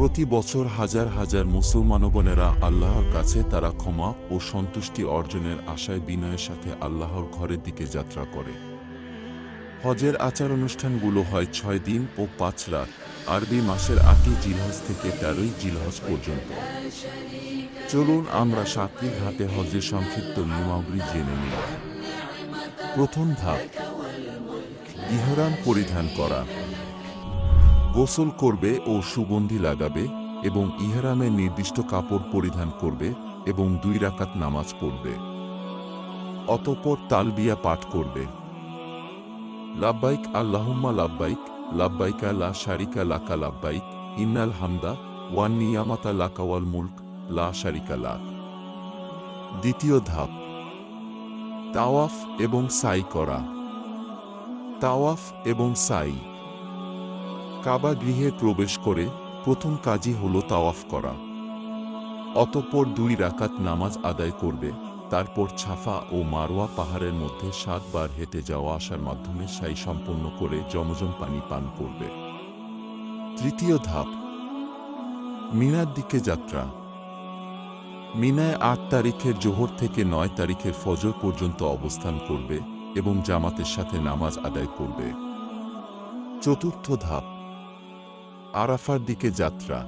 প্রতি বছর হাজার হাজার মুসলমানগণেরা আল্লাহর কাছে তারা ক্ষমা ও সন্তুষ্টি অর্জনের আশায় বিনয়ের সাথে আল্লাহর ঘরের দিকে যাত্রা করে। হজের আচার অনুষ্ঠানগুলো হয় ছয় দিন ও পাঁচ রাত। আরবি মাসের আটই জিলহজ থেকে তেরোই জিলহজ পর্যন্ত। চলুন আমরা সাতটি ধাপে হজের সংক্ষিপ্ত নিয়মাবলী জেনে নিই। প্রথম ধাপ, ইহরাম পরিধান করা। গোসল করবে ও সুগন্ধি লাগাবে এবং ইহরামের নির্দিষ্ট কাপড় পরিধান করবে এবং দুই রাকাত নামাজ পড়বে। অতঃপর তালবিয়া পাঠ করবে। লাব্বাইক, আল্লাহুম্মা লাব্বাইক, লাব্বাইকা লা শারিকা লাকা লাব্বাইক, ইন্নাল হামদা ওয়ান নিয়ামাতা লাকা ওয়াল মুলক, লা শারিকা লাক দ্বিতীয় ধাপ, তাওয়াফ এবং সাই করা। তাওয়াফ এবং সাই। কাবা গৃহে প্রবেশ করে প্রথম কাজই হল তাওয়াফ করা। অতঃপর দুই রাকাত নামাজ আদায় করবে, তারপর ছাফা ও মারোয়া পাহাড়ের মধ্যে সাতবার হেঁটে যাওয়া আসার মাধ্যমে সাই সম্পন্ন করে জমজম পানি পান করবে। তৃতীয় ধাপ, মিনার দিকে যাত্রা। মিনায় আট তারিখের জোহর থেকে নয় তারিখের ফজর পর্যন্ত অবস্থান করবে এবং জামাতের সাথে নামাজ আদায় করবে। চতুর্থ ধাপ আরাফার দিকে যাত্রা।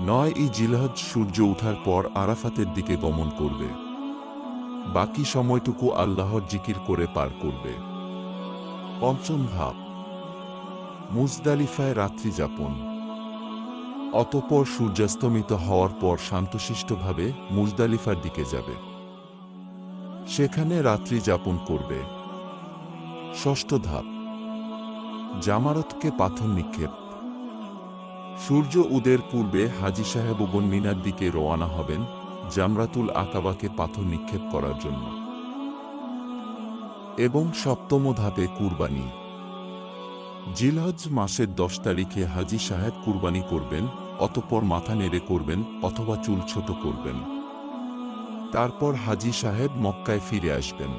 নয় ই জিলহজ সূর্য ওঠার পর আরাফাতের দিকে গমন করবে। বাকি সময়টুকু আল্লাহর জিকির করে পার করবে। পঞ্চম ধাপ মুজদালিফায় রাত্রি যাপন। অতপর সূর্যাস্তমিত হওয়ার পর শান্তশিষ্টভাবে মুজদালিফার দিকে যাবে। সেখানে রাত্রি যাপন করবে। ষষ্ঠ ধাপ, জামারতকে পাথর নিক্ষেপ। সূর্য উদের পূর্বে হাজি সাহেবগণ মিনার দিকে রওয়ানা হবেন জামরাতুল আকাবাকে পাথর নিক্ষেপ করার জন্য। এবং সপ্তম ধাপে কুরবানি। জিলহজ মাসের দশ তারিখে হাজি সাহেব কুরবানি করবেন, অতপর মাথা নেড়ে করবেন অথবা চুল ছোট করবেন। তারপর হাজি সাহেব মক্কায় ফিরে আসবেন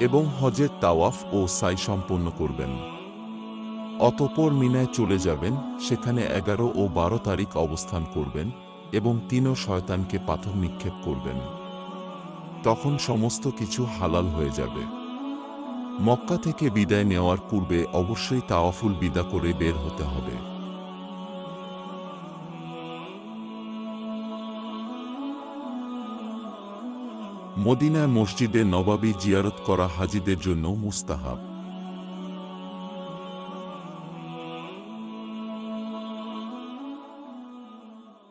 এবং হজের তাওয়াফ ও সাই সম্পন্ন করবেন। অতপর মিনায় চলে যাবেন, সেখানে এগারো ও বারো তারিখ অবস্থান করবেন এবং তিনও শয়তানকে পাথর নিক্ষেপ করবেন। তখন সমস্ত কিছু হালাল হয়ে যাবে। মক্কা থেকে বিদায় নেওয়ার পূর্বে অবশ্যই তাওয়াফুল বিদা করে বের হতে হবে। মদিনায় মসজিদে নবাবী জিয়ারত করা হাজিদের জন্য মুস্তাহাব।